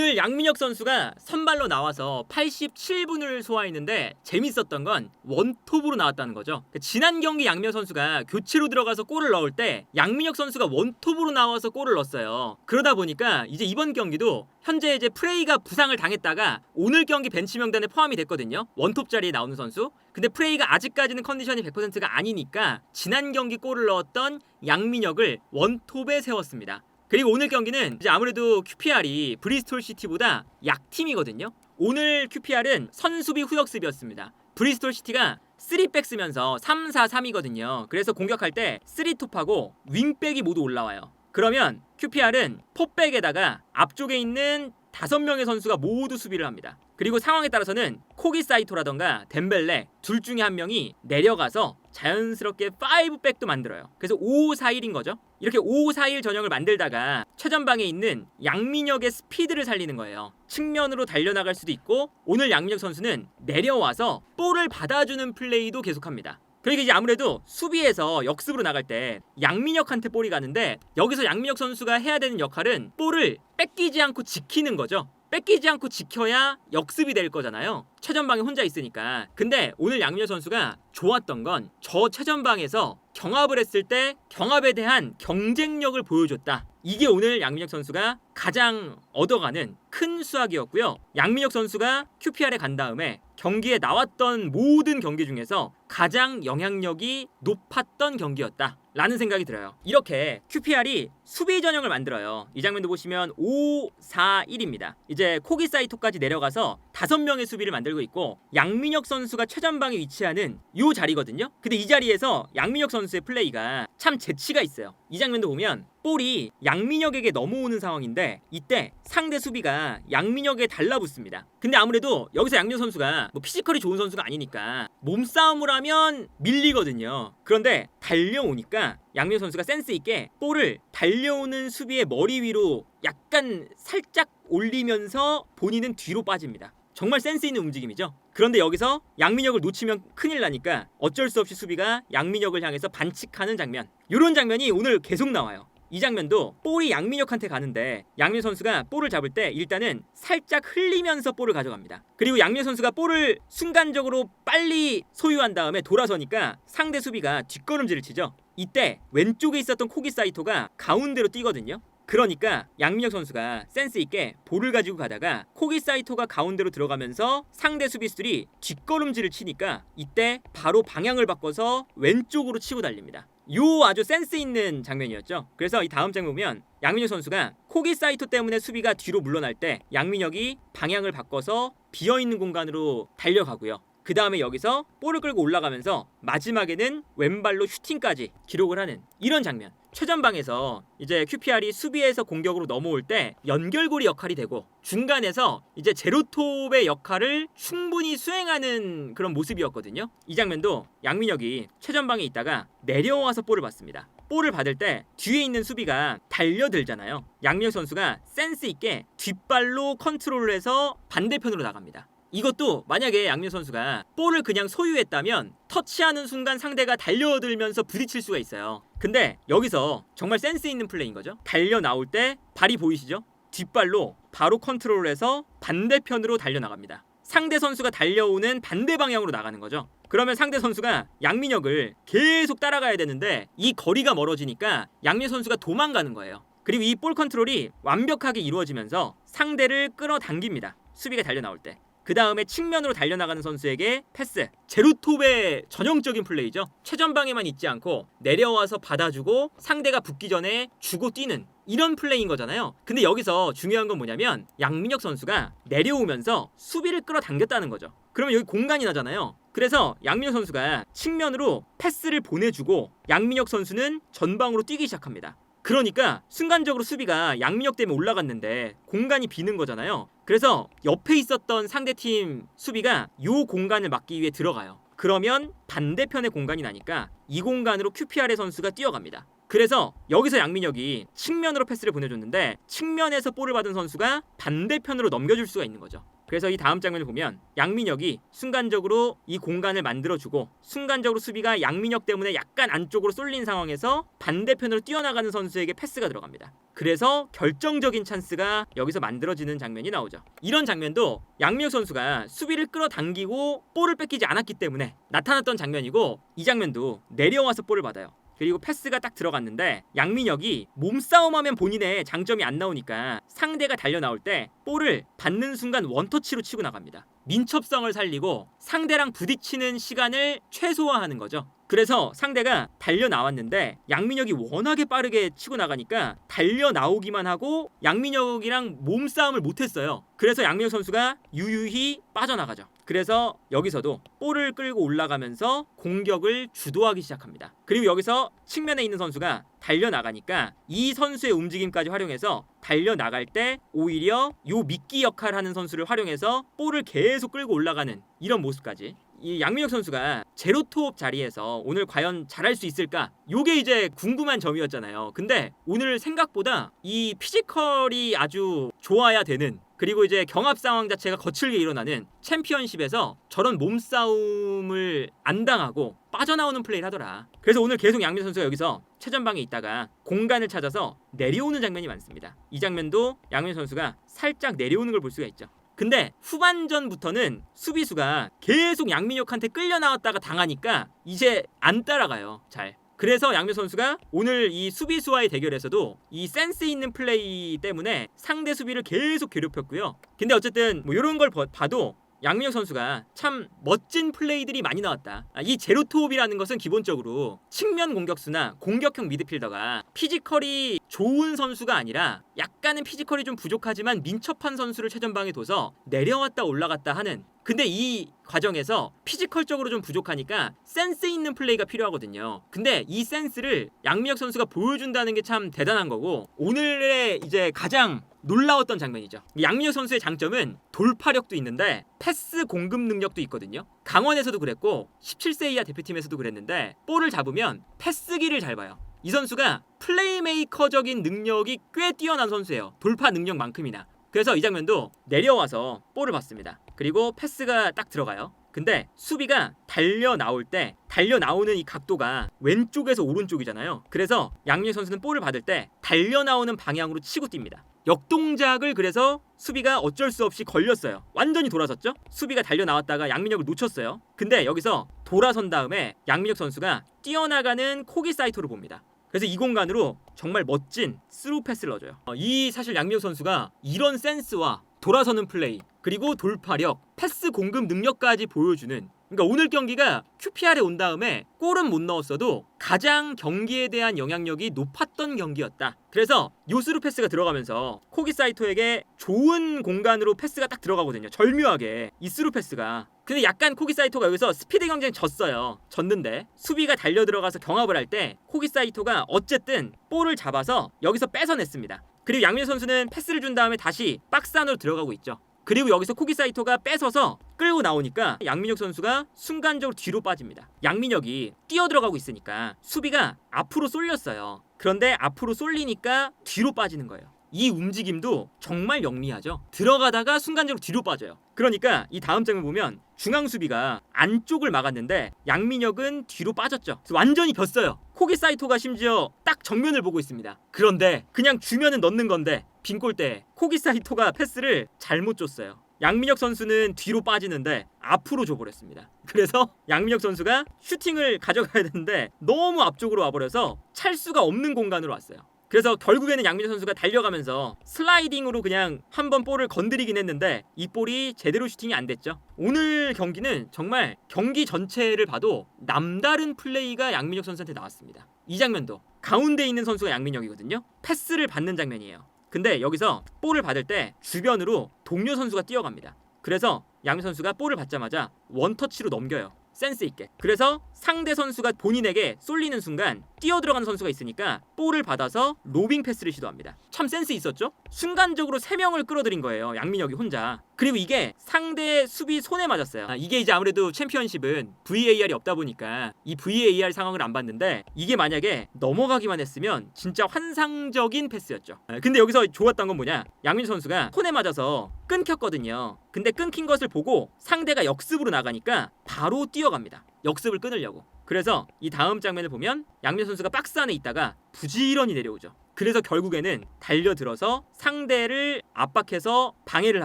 오늘 양민혁 선수가 선발로 나와서 87분을 소화했는데 재밌었던 건 원톱으로 나왔다는 거죠. 그 지난 경기 양민혁 선수가 교체로 들어가서 골을 넣을 때 양민혁 선수가 원톱으로 나와서 골을 넣었어요. 그러다 보니까 이제 이번 경기도 현재 이제 프레이가 부상을 당했다가 오늘 경기 벤치 명단에 포함이 됐거든요. 원톱 자리에 나오는 선수. 근데 프레이가 아직까지는 컨디션이 100%가 아니니까 지난 경기 골을 넣었던 양민혁을 원톱에 세웠습니다. 그리고 오늘 경기는 이제 아무래도 QPR이 브리스톨 시티보다 약팀이거든요. 오늘 QPR은 선수비 후역습이었습니다. 브리스톨 시티가 3백 쓰면서 3-4-3이거든요. 그래서 공격할 때 3톱하고 윙백이 모두 올라와요. 그러면 QPR은 포백에다가 앞쪽에 있는 다섯 명의 선수가 모두 수비를 합니다. 그리고 상황에 따라서는 코기 사이토라던가 덴벨레 둘 중에 한 명이 내려가서 자연스럽게 5백도 만들어요. 그래서 5-4-1인 거죠. 이렇게 5-4-1 전형을 만들다가 최전방에 있는 양민혁의 스피드를 살리는 거예요. 측면으로 달려나갈 수도 있고 오늘 양민혁 선수는 내려와서 볼을 받아주는 플레이도 계속합니다. 그러니까 이제 아무래도 수비에서 역습으로 나갈 때 양민혁한테 볼이 가는데 여기서 양민혁 선수가 해야 되는 역할은 볼을 뺏기지 않고 지키는 거죠. 뺏기지 않고 지켜야 역습이 될 거잖아요. 최전방에 혼자 있으니까. 근데 오늘 양민혁 선수가 좋았던 건 저 최전방에서 경합을 했을 때 경합에 대한 경쟁력을 보여줬다. 이게 오늘 양민혁 선수가 가장 얻어가는 큰 수확이었고요. 양민혁 선수가 QPR에 간 다음에 경기에 나왔던 모든 경기 중에서 가장 영향력이 높았던 경기였다. 라는 생각이 들어요. 이렇게 QPR이 수비 전형을 만들어요. 이 장면도 보시면 5, 4, 1입니다. 이제 코기 사이토까지 내려가서 다섯 명의 수비를 만들고 있고 양민혁 선수가 최전방에 위치하는 이 자리거든요. 근데 이 자리에서 양민혁 선수의 플레이가 참 재치가 있어요. 이 장면도 보면 볼이 양민혁에게 넘어오는 상황인데 이때 상대 수비가 양민혁에 달라붙습니다. 근데 아무래도 여기서 양민혁 선수가 뭐 피지컬이 좋은 선수가 아니니까 몸싸움을 하면 밀리거든요. 그런데 달려오니까 양민혁 선수가 센스 있게 볼을 달려오는 수비의 머리 위로 약간 살짝 올리면서 본인은 뒤로 빠집니다. 정말 센스 있는 움직임이죠. 그런데 여기서 양민혁을 놓치면 큰일 나니까 어쩔 수 없이 수비가 양민혁을 향해서 반칙하는 장면. 이런 장면이 오늘 계속 나와요. 이 장면도 볼이 양민혁한테 가는데 양민 선수가 볼을 잡을 때 일단은 살짝 흘리면서 볼을 가져갑니다. 그리고 양민 선수가 볼을 순간적으로 빨리 소유한 다음에 돌아서니까 상대 수비가 뒷걸음질을 치죠. 이때 왼쪽에 있었던 코기 사이토가 가운데로 뛰거든요. 그러니까 양민혁 선수가 센스 있게 볼을 가지고 가다가 코기 사이토가 가운데로 들어가면서 상대 수비수들이 뒷걸음질을 치니까 이때 바로 방향을 바꿔서 왼쪽으로 치고 달립니다. 요 아주 센스 있는 장면이었죠. 그래서 이 다음 장면 보면 양민혁 선수가 코기 사이토 때문에 수비가 뒤로 물러날 때 양민혁이 방향을 바꿔서 비어 있는 공간으로 달려가고요. 그 다음에 여기서 볼을 끌고 올라가면서 마지막에는 왼발로 슈팅까지 기록을 하는 이런 장면. 최전방에서 이제 QPR이 수비에서 공격으로 넘어올 때 연결고리 역할이 되고 중간에서 이제 제로톱의 역할을 충분히 수행하는 그런 모습이었거든요. 이 장면도 양민혁이 최전방에 있다가 내려와서 볼을 받습니다. 볼을 받을 때 뒤에 있는 수비가 달려들잖아요. 양민혁 선수가 센스 있게 뒷발로 컨트롤을 해서 반대편으로 나갑니다. 이것도 만약에 양민 선수가 볼을 그냥 소유했다면 터치하는 순간 상대가 달려들면서 부딪힐 수가 있어요. 근데 여기서 정말 센스 있는 플레이인 거죠. 달려 나올 때 발이 보이시죠? 뒷발로 바로 컨트롤을 해서 반대편으로 달려 나갑니다. 상대 선수가 달려오는 반대 방향으로 나가는 거죠. 그러면 상대 선수가 양민혁을 계속 따라가야 되는데 이 거리가 멀어지니까 양민 선수가 도망가는 거예요. 그리고 이 볼 컨트롤이 완벽하게 이루어지면서 상대를 끌어당깁니다. 수비가 달려 나올 때. 그 다음에 측면으로 달려나가는 선수에게 패스. 제로톱의 전형적인 플레이죠. 최전방에만 있지 않고 내려와서 받아주고 상대가 붙기 전에 주고 뛰는 이런 플레이인 거잖아요. 근데 여기서 중요한 건 뭐냐면 양민혁 선수가 내려오면서 수비를 끌어당겼다는 거죠. 그러면 여기 공간이 나잖아요. 그래서 양민혁 선수가 측면으로 패스를 보내주고 양민혁 선수는 전방으로 뛰기 시작합니다. 그러니까 순간적으로 수비가 양민혁 때문에 올라갔는데 공간이 비는 거잖아요. 그래서 옆에 있었던 상대팀 수비가 요 공간을 막기 위해 들어가요. 그러면 반대편의 공간이 나니까 이 공간으로 QPR의 선수가 뛰어갑니다. 그래서 여기서 양민혁이 측면으로 패스를 보내줬는데 측면에서 볼을 받은 선수가 반대편으로 넘겨줄 수가 있는 거죠. 그래서 이 다음 장면을 보면 양민혁이 순간적으로 이 공간을 만들어주고 순간적으로 수비가 양민혁 때문에 약간 안쪽으로 쏠린 상황에서 반대편으로 뛰어나가는 선수에게 패스가 들어갑니다. 그래서 결정적인 찬스가 여기서 만들어지는 장면이 나오죠. 이런 장면도 양민혁 선수가 수비를 끌어당기고 볼을 뺏기지 않았기 때문에 나타났던 장면이고 이 장면도 내려와서 볼을 받아요. 그리고 패스가 딱 들어갔는데 양민혁이 몸싸움하면 본인의 장점이 안 나오니까 상대가 달려 나올 때 볼을 받는 순간 원터치로 치고 나갑니다. 민첩성을 살리고 상대랑 부딪히는 시간을 최소화하는 거죠. 그래서 상대가 달려 나왔는데 양민혁이 워낙에 빠르게 치고 나가니까 달려 나오기만 하고 양민혁이랑 몸싸움을 못했어요. 그래서 양민혁 선수가 유유히 빠져나가죠. 그래서 여기서도 볼을 끌고 올라가면서 공격을 주도하기 시작합니다. 그리고 여기서 측면에 있는 선수가 달려 나가니까 이 선수의 움직임까지 활용해서 달려 나갈 때 오히려 요 미끼 역할 하는 선수를 활용해서 볼을 계속 끌고 올라가는 이런 모습까지 이 양민혁 선수가 제로톱 자리에서 오늘 과연 잘할 수 있을까? 요게 이제 궁금한 점이었잖아요. 근데 오늘 생각보다 이 피지컬이 아주 좋아야 되는 그리고 이제 경합 상황 자체가 거칠게 일어나는 챔피언십에서 저런 몸싸움을 안 당하고 빠져나오는 플레이를 하더라. 그래서 오늘 계속 양민 선수가 여기서 최전방에 있다가 공간을 찾아서 내려오는 장면이 많습니다. 이 장면도 양민 선수가 살짝 내려오는 걸 볼 수가 있죠. 근데 후반전부터는 수비수가 계속 양민혁한테 끌려 나왔다가 당하니까 이제 안 따라가요. 잘. 그래서 양민 선수가 오늘 이 수비수와의 대결에서도 이 센스 있는 플레이 때문에 상대 수비를 계속 괴롭혔고요. 근데 어쨌든 뭐 이런 걸 봐- 봐도 양민혁 선수가 참 멋진 플레이들이 많이 나왔다. 아, 이 제로톱이라는 것은 기본적으로 측면 공격수나 공격형 미드필더가 피지컬이 좋은 선수가 아니라 약간은 피지컬이 좀 부족하지만 민첩한 선수를 최전방에 둬서 내려왔다 올라갔다 하는 근데 이 과정에서 피지컬적으로 좀 부족하니까 센스 있는 플레이가 필요하거든요. 근데 이 센스를 양민혁 선수가 보여준다는 게 참 대단한 거고 오늘의 이제 가장 놀라웠던 장면이죠. 이 양민혁 선수의 장점은 돌파력도 있는데 패스 공급 능력도 있거든요. 강원에서도 그랬고 17세 이하 대표팀에서도 그랬는데 볼을 잡으면 패스기를 잘 봐요. 이 선수가 플레이메이커적인 능력이 꽤 뛰어난 선수예요. 돌파 능력만큼이나. 그래서 이 장면도 내려와서 볼을 받습니다. 그리고 패스가 딱 들어가요. 근데 수비가 달려 나올 때 달려 나오는 이 각도가 왼쪽에서 오른쪽이잖아요. 그래서 양민 선수는 볼을 받을 때 달려 나오는 방향으로 치고 뜁니다. 역동작을 그래서 수비가 어쩔 수 없이 걸렸어요. 완전히 돌아섰죠? 수비가 달려 나왔다가 양민혁을 놓쳤어요. 근데 여기서 돌아선 다음에 양민혁 선수가 뛰어나가는 코기 사이토를 봅니다. 그래서 이 공간으로 정말 멋진 스루 패스를 넣어줘요. 어, 이 사실 양민혁 선수가 이런 센스와 돌아서는 플레이 그리고 돌파력, 패스 공급 능력까지 보여주는 그러니까 오늘 경기가 QPR에 온 다음에 골은 못 넣었어도 가장 경기에 대한 영향력이 높았던 경기였다. 그래서 요스루 패스가 들어가면서 코기 사이토에게 좋은 공간으로 패스가 딱 들어가거든요. 절묘하게 이스루 패스가. 근데 약간 코기 사이토가 여기서 스피드 경쟁 졌어요. 졌는데 수비가 달려 들어가서 경합을 할 때 코기 사이토가 어쨌든 볼을 잡아서 여기서 뺏어냈습니다. 그리고 양민 선수는 패스를 준 다음에 다시 박스 안으로 들어가고 있죠. 그리고 여기서 코기 사이토가 뺏어서 끌고 나오니까 양민혁 선수가 순간적으로 뒤로 빠집니다. 양민혁이 뛰어 들어가고 있으니까 수비가 앞으로 쏠렸어요. 그런데 앞으로 쏠리니까 뒤로 빠지는 거예요. 이 움직임도 정말 영리하죠. 들어가다가 순간적으로 뒤로 빠져요. 그러니까 이 다음 장면 보면 중앙 수비가 안쪽을 막았는데 양민혁은 뒤로 빠졌죠. 완전히 겼어요. 코기 사이토가 심지어 딱 정면을 보고 있습니다. 그런데 그냥 주면은 넣는 건데 빈 골대 코기 사이토가 패스를 잘못 줬어요. 양민혁 선수는 뒤로 빠지는데 앞으로 줘버렸습니다. 그래서 양민혁 선수가 슈팅을 가져가야 되는데 너무 앞쪽으로 와버려서 찰 수가 없는 공간으로 왔어요. 그래서 결국에는 양민혁 선수가 달려가면서 슬라이딩으로 그냥 한 번 볼을 건드리긴 했는데 이 볼이 제대로 슈팅이 안 됐죠. 오늘 경기는 정말 경기 전체를 봐도 남다른 플레이가 양민혁 선수한테 나왔습니다. 이 장면도 가운데 있는 선수가 양민혁이거든요. 패스를 받는 장면이에요. 근데 여기서 볼을 받을 때 주변으로 동료 선수가 뛰어갑니다. 그래서 양민 선수가 볼을 받자마자 원터치로 넘겨요. 센스 있게. 그래서 상대 선수가 본인에게 쏠리는 순간 뛰어 들어가는 선수가 있으니까 볼을 받아서 로빙 패스를 시도합니다. 참 센스 있었죠? 순간적으로 세 명을 끌어들인 거예요. 양민혁이 혼자. 그리고 이게 상대 수비 손에 맞았어요. 아, 이게 이제 아무래도 챔피언십은 VAR이 없다 보니까 이 VAR 상황을 안 봤는데 이게 만약에 넘어가기만 했으면 진짜 환상적인 패스였죠. 아, 근데 여기서 좋았던 건 뭐냐? 양민 선수가 손에 맞아서 끊겼거든요. 근데 끊긴 것을 보고 상대가 역습으로 나가니까 바로 뛰어갑니다. 역습을 끊으려고. 그래서 이 다음 장면을 보면 양민 선수가 박스 안에 있다가 부지런히 내려오죠. 그래서 결국에는 달려들어서 상대를 압박해서 방해를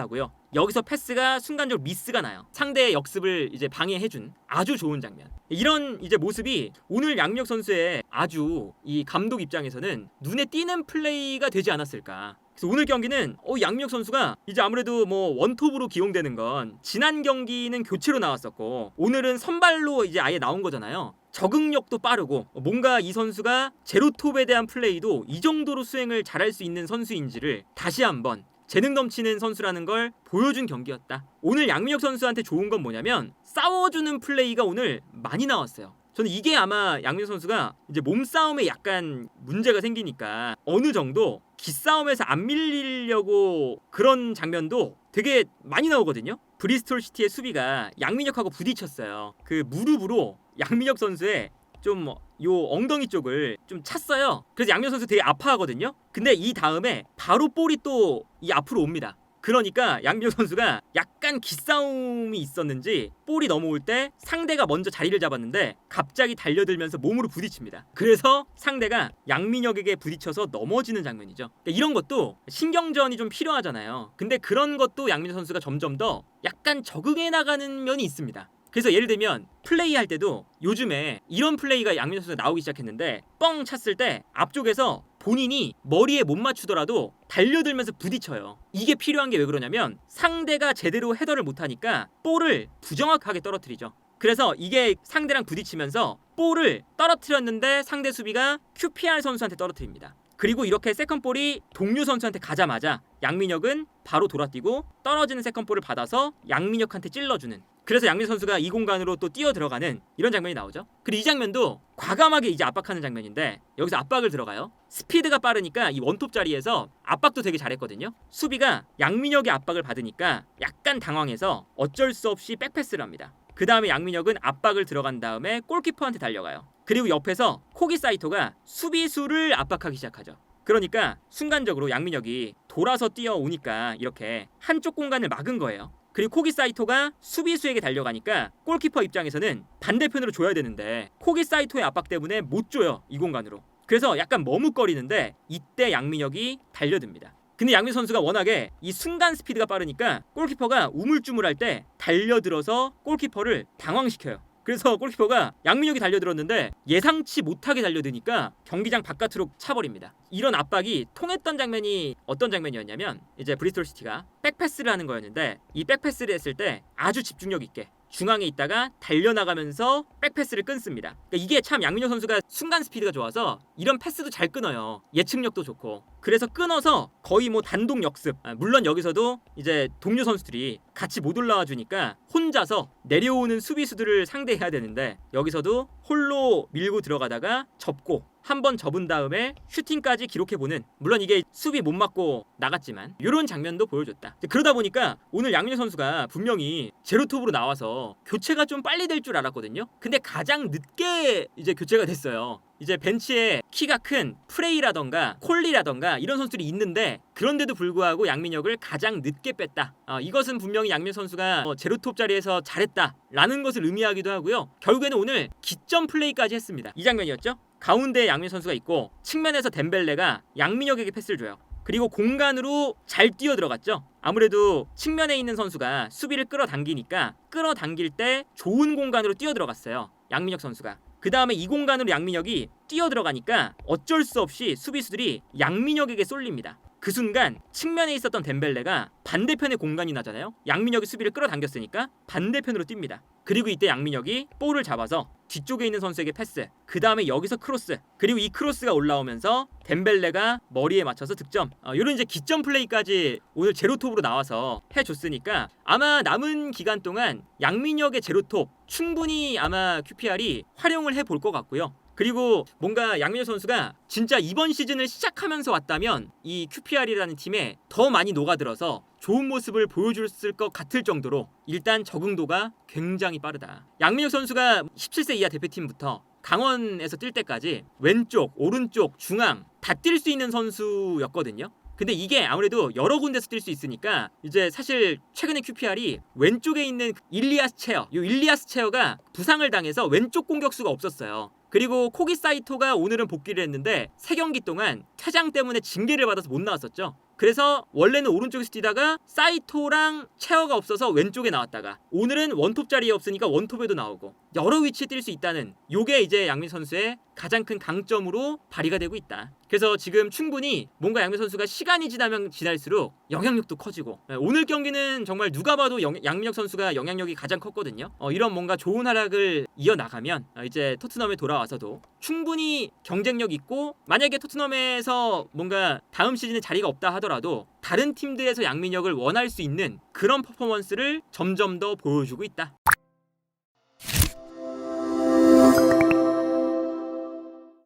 하고요. 여기서 패스가 순간적으로 미스가 나요. 상대의 역습을 이제 방해해준 아주 좋은 장면. 이런 이제 모습이 오늘 양력 선수의 아주 이 감독 입장에서는 눈에 띄는 플레이가 되지 않았을까. 그래서 오늘 경기는 어, 양력 선수가 이제 아무래도 뭐 원톱으로 기용되는 건 지난 경기는 교체로 나왔었고 오늘은 선발로 이제 아예 나온 거잖아요. 적응력도 빠르고 뭔가 이 선수가 제로톱에 대한 플레이도 이 정도로 수행을 잘할 수 있는 선수인지를 다시 한번 재능 넘치는 선수라는 걸 보여준 경기였다. 오늘 양민혁 선수한테 좋은 건 뭐냐면 싸워주는 플레이가 오늘 많이 나왔어요. 저는 이게 아마 양민혁 선수가 이제 몸싸움에 약간 문제가 생기니까 어느 정도 기싸움에서 안 밀리려고 그런 장면도 되게 많이 나오거든요. 브리스톨 시티의 수비가 양민혁하고 부딪혔어요. 그 무릎으로 양민혁 선수의 좀 요 엉덩이 쪽을 좀 찼어요. 그래서 양민혁 선수 되게 아파하거든요. 근데 이 다음에 바로 볼이 또 이 앞으로 옵니다. 그러니까 양민혁 선수가 약간 기싸움이 있었는지 볼이 넘어올 때 상대가 먼저 자리를 잡았는데 갑자기 달려들면서 몸으로 부딪힙니다. 그래서 상대가 양민혁에게 부딪혀서 넘어지는 장면이죠. 그러니까 이런 것도 신경전이 좀 필요하잖아요. 근데 그런 것도 양민혁 선수가 점점 더 약간 적응해 나가는 면이 있습니다. 그래서 예를 들면 플레이 할 때도 요즘에 이런 플레이가 양민혁 선수가 나오기 시작했는데 뻥 찼을 때 앞쪽에서 본인이 머리에 못 맞추더라도 달려들면서 부딪혀요. 이게 필요한 게 왜 그러냐면 상대가 제대로 헤더를 못 하니까 볼을 부정확하게 떨어뜨리죠. 그래서 이게 상대랑 부딪히면서 볼을 떨어뜨렸는데 상대 수비가 QPR 선수한테 떨어뜨립니다. 그리고 이렇게 세컨볼이 동료 선수한테 가자마자 양민혁은 바로 돌아뛰고 떨어지는 세컨볼을 받아서 양민혁한테 찔러주는 그래서 양민 선수가 이 공간으로 또 뛰어 들어가는 이런 장면이 나오죠. 그리고 이 장면도 과감하게 이제 압박하는 장면인데 여기서 압박을 들어가요. 스피드가 빠르니까 이 원톱 자리에서 압박도 되게 잘했거든요. 수비가 양민혁의 압박을 받으니까 약간 당황해서 어쩔 수 없이 백패스를 합니다. 그 다음에 양민혁은 압박을 들어간 다음에 골키퍼한테 달려가요. 그리고 옆에서 코기 사이토가 수비수를 압박하기 시작하죠. 그러니까 순간적으로 양민혁이 돌아서 뛰어오니까 이렇게 한쪽 공간을 막은 거예요. 그리고 코기 사이토가 수비수에게 달려가니까 골키퍼 입장에서는 반대편으로 줘야 되는데 코기 사이토의 압박 때문에 못 줘요 이 공간으로. 그래서 약간 머뭇거리는데 이때 양민혁이 달려듭니다. 근데 양민 선수가 워낙에 이 순간 스피드가 빠르니까 골키퍼가 우물쭈물할 때 달려들어서 골키퍼를 당황시켜요. 그래서 골키퍼가 양민혁이 달려들었는데 예상치 못하게 달려드니까 경기장 바깥으로 차버립니다. 이런 압박이 통했던 장면이 어떤 장면이었냐면 이제 브리스톨 시티가 백패스를 하는 거였는데 이 백패스를 했을 때 아주 집중력 있게 중앙에 있다가 달려나가면서 백패스를 끊습니다. 그러니까 이게 참 양민혁 선수가 순간 스피드가 좋아서 이런 패스도 잘 끊어요. 예측력도 좋고. 그래서 끊어서 거의 뭐 단독 역습. 아, 물론 여기서도 이제 동료 선수들이 같이 못 올라와 주니까 혼자서 내려오는 수비수들을 상대해야 되는데 여기서도 홀로 밀고 들어가다가 접고 한 번 접은 다음에 슈팅까지 기록해 보는 물론 이게 수비 못 맞고 나갔지만 이런 장면도 보여줬다. 그러다 보니까 오늘 양민혁 선수가 분명히 제로톱으로 나와서 교체가 좀 빨리 될 줄 알았거든요. 근데 가장 늦게 이제 교체가 됐어요. 이제 벤치에 키가 큰 프레이라던가 콜리라던가 이런 선수들이 있는데 그런데도 불구하고 양민혁을 가장 늦게 뺐다. 어, 이것은 분명히 양민 선수가 어, 제로톱 자리에서 잘했다라는 것을 의미하기도 하고요. 결국에는 오늘 기점 플레이까지 했습니다. 이 장면이었죠. 가운데 양민 선수가 있고 측면에서 덴벨레가 양민혁에게 패스를 줘요. 그리고 공간으로 잘 뛰어 들어갔죠. 아무래도 측면에 있는 선수가 수비를 끌어당기니까 끌어당길 때 좋은 공간으로 뛰어 들어갔어요. 양민혁 선수가. 그 다음에 이 공간으로 양민혁이 뛰어 들어가니까 어쩔 수 없이 수비수들이 양민혁에게 쏠립니다. 그 순간 측면에 있었던 덴벨레가 반대편에 공간이 나잖아요. 양민혁이 수비를 끌어당겼으니까 반대편으로 뜁니다. 그리고 이때 양민혁이 볼을 잡아서 뒤쪽에 있는 선수에게 패스. 그 다음에 여기서 크로스. 그리고 이 크로스가 올라오면서 덴벨레가 머리에 맞춰서 득점. 어, 이런 이제 기점 플레이까지 오늘 제로톱으로 나와서 해줬으니까 아마 남은 기간 동안 양민혁의 제로톱 충분히 아마 QPR이 활용을 해볼 것 같고요. 그리고 뭔가 양민혁 선수가 진짜 이번 시즌을 시작하면서 왔다면 이 QPR이라는 팀에 더 많이 녹아들어서 좋은 모습을 보여줬을 것 같을 정도로 일단 적응도가 굉장히 빠르다. 양민혁 선수가 17세 이하 대표팀부터 강원에서 뛸 때까지 왼쪽, 오른쪽, 중앙 다 뛸 수 있는 선수였거든요. 근데 이게 아무래도 여러 군데서 뛸 수 있으니까 이제 사실 최근에 QPR이 왼쪽에 있는 일리아스 체어, 이 일리아스 체어가 부상을 당해서 왼쪽 공격수가 없었어요. 그리고 코기 사이토가 오늘은 복귀를 했는데 세 경기 동안 퇴장 때문에 징계를 받아서 못 나왔었죠. 그래서 원래는 오른쪽에서 뛰다가 사이토랑 체어가 없어서 왼쪽에 나왔다가 오늘은 원톱 자리에 없으니까 원톱에도 나오고 여러 위치에 뛸 수 있다는 요게 이제 양민 선수의 가장 큰 강점으로 발휘가 되고 있다. 그래서 지금 충분히 뭔가 양민 선수가 시간이 지나면 지날수록 영향력도 커지고 예, 오늘 경기는 정말 누가 봐도 영, 양민혁 선수가 영향력이 가장 컸거든요. 어, 이런 뭔가 좋은 하락을 이어나가면 어, 이제 토트넘에 돌아와서도 충분히 경쟁력 있고 만약에 토트넘에서 뭔가 다음 시즌에 자리가 없다 하더라도 다른 팀들에서 양민혁을 원할 수 있는 그런 퍼포먼스를 점점 더 보여주고 있다.